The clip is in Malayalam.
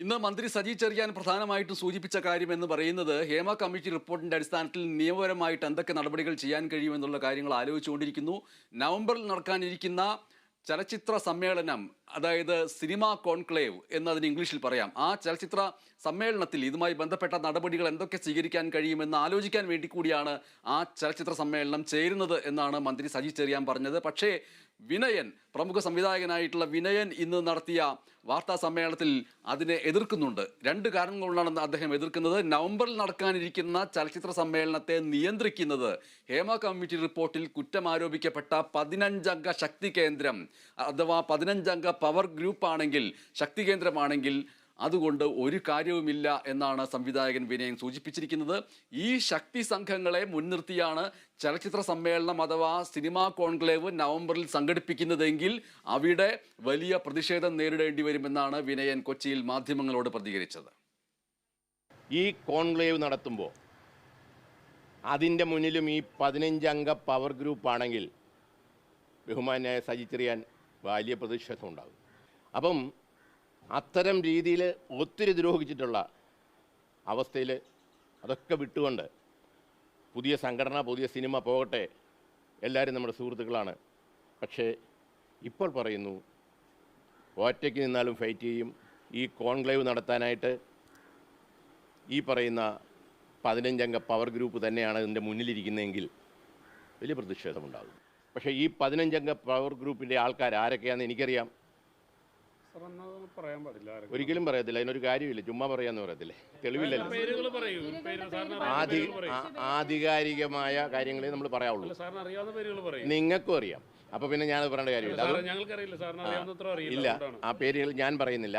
ഇന്ന് മന്ത്രി സജി ചെറിയാൻ പ്രധാനമായിട്ടും സൂചിപ്പിച്ച കാര്യം എന്ന് പറയുന്നത് ഹേമ കമ്മിറ്റി റിപ്പോർട്ടിന്റെ അടിസ്ഥാനത്തിൽ നിയമപരമായിട്ട് എന്തൊക്കെ നടപടികൾ ചെയ്യാൻ കഴിയുമെന്നുള്ള കാര്യങ്ങൾ ആലോചിച്ചുകൊണ്ടിരിക്കുന്നു. നവംബറിൽ നടക്കാനിരിക്കുന്ന ചലച്ചിത്ര സമ്മേളനം അതായത് സിനിമ കോൺക്ലേവ് എന്നതിന് ഇംഗ്ലീഷിൽ പറയാം. ആ ചലച്ചിത്ര സമ്മേളനത്തിൽ ഇതുമായി ബന്ധപ്പെട്ട നടപടികൾ എന്തൊക്കെ സ്വീകരിക്കാൻ കഴിയുമെന്ന് ആലോചിക്കാൻ വേണ്ടി കൂടിയാണ് ആ ചലച്ചിത്ര സമ്മേളനം ചേരുന്നത് എന്നാണ് മന്ത്രി സജി ചെറിയാൻ പറഞ്ഞത്. പക്ഷേ വിനയൻ പ്രമുഖ സംവിധായകനായിട്ടുള്ള വിനയൻ ഇന്ന് നടത്തിയ വാർത്താ സമ്മേളനത്തിൽ അതിനെ എതിർക്കുന്നുണ്ട്. രണ്ട് കാരണങ്ങൾ കൊണ്ടാണ് അദ്ദേഹം എതിർക്കുന്നത്. നവംബറിൽ നടക്കാനിരിക്കുന്ന ചലച്ചിത്ര സമ്മേളനത്തെ നിയന്ത്രിക്കുന്നത് ഹേമ കമ്മിറ്റി റിപ്പോർട്ടിൽ കുറ്റം ആരോപിക്കപ്പെട്ട പതിനഞ്ചംഗ ശക്തി കേന്ദ്രം അഥവാ പതിനഞ്ചംഗ പവർ ഗ്രൂപ്പാണെങ്കിൽ ശക്തി കേന്ദ്രമാണെങ്കിൽ അതുകൊണ്ട് ഒരു കാര്യവുമില്ല എന്നാണ് സംവിധായകൻ വിനയൻ സൂചിപ്പിച്ചിരിക്കുന്നത്. ഈ ശക്തി സംഘങ്ങളെ മുൻനിർത്തിയാണ് ചലച്ചിത്ര സമ്മേളനം അഥവാ സിനിമാ കോൺക്ലേവ് നവംബറിൽ സംഘടിപ്പിക്കുന്നതെങ്കിൽ അവിടെ വലിയ പ്രതിഷേധം നേരിടേണ്ടി വരുമെന്നാണ് വിനയൻ കൊച്ചിയിൽ മാധ്യമങ്ങളോട് പ്രതികരിച്ചത്. ഈ കോൺക്ലേവ് നടത്തുമ്പോൾ അതിന്റെ മുന്നിലും ഈ പതിനഞ്ചംഗ പവർ ഗ്രൂപ്പാണെങ്കിൽ ബഹുമാനായ സജിച്ചെറിയാൻ സജി ചെറിയാൻ വലിയ പ്രതിഷേധം ഉണ്ടാകും അപ്പം അത്തരം രീതിയിൽ ഒത്തിരി ദ്രോഹിച്ചിട്ടുള്ള അവസ്ഥയിൽ അതൊക്കെ വിട്ടുകൊണ്ട് പുതിയ സംഘടന പുതിയ സിനിമ പോകട്ടെ എല്ലാവരും നമ്മുടെ സുഹൃത്തുക്കളാണ്. പക്ഷേ ഇപ്പോൾ പറയുന്നു ഒറ്റയ്ക്ക് നിന്നാലും ഫൈറ്റ് ചെയ്യും. ഈ കോൺക്ലേവ് നടത്താനായിട്ട് ഈ പറയുന്ന പതിനഞ്ചംഗ പവർ ഗ്രൂപ്പ് തന്നെയാണ് ഇതിന്റെ മുന്നിലിരിക്കുന്നതെങ്കിൽ വലിയ പ്രതിഷേധമുണ്ടാകും. പക്ഷേ ഈ പതിനഞ്ചംഗ പവർ ഗ്രൂപ്പിന്റെ ആൾക്കാർ ആരൊക്കെയാണെന്ന് എനിക്കറിയാം. പറയാൻ പാടില്ല. ഒരിക്കലും പറയത്തില്ല അതിനൊരു കാര്യമില്ല ചുമ്മാ പറയാന്ന് പറയത്തില്ലേ? തെളിവില്ലല്ലോ. ആധികാരികമായ കാര്യങ്ങളെ നമ്മൾ പറയാവുള്ളൂ. നിങ്ങൾക്കും അറിയാം. അപ്പൊ പിന്നെ ഞാനത് പറയേണ്ട കാര്യമില്ല. ഇല്ല ആ പേരുകൾ ഞാൻ പറയുന്നില്ല.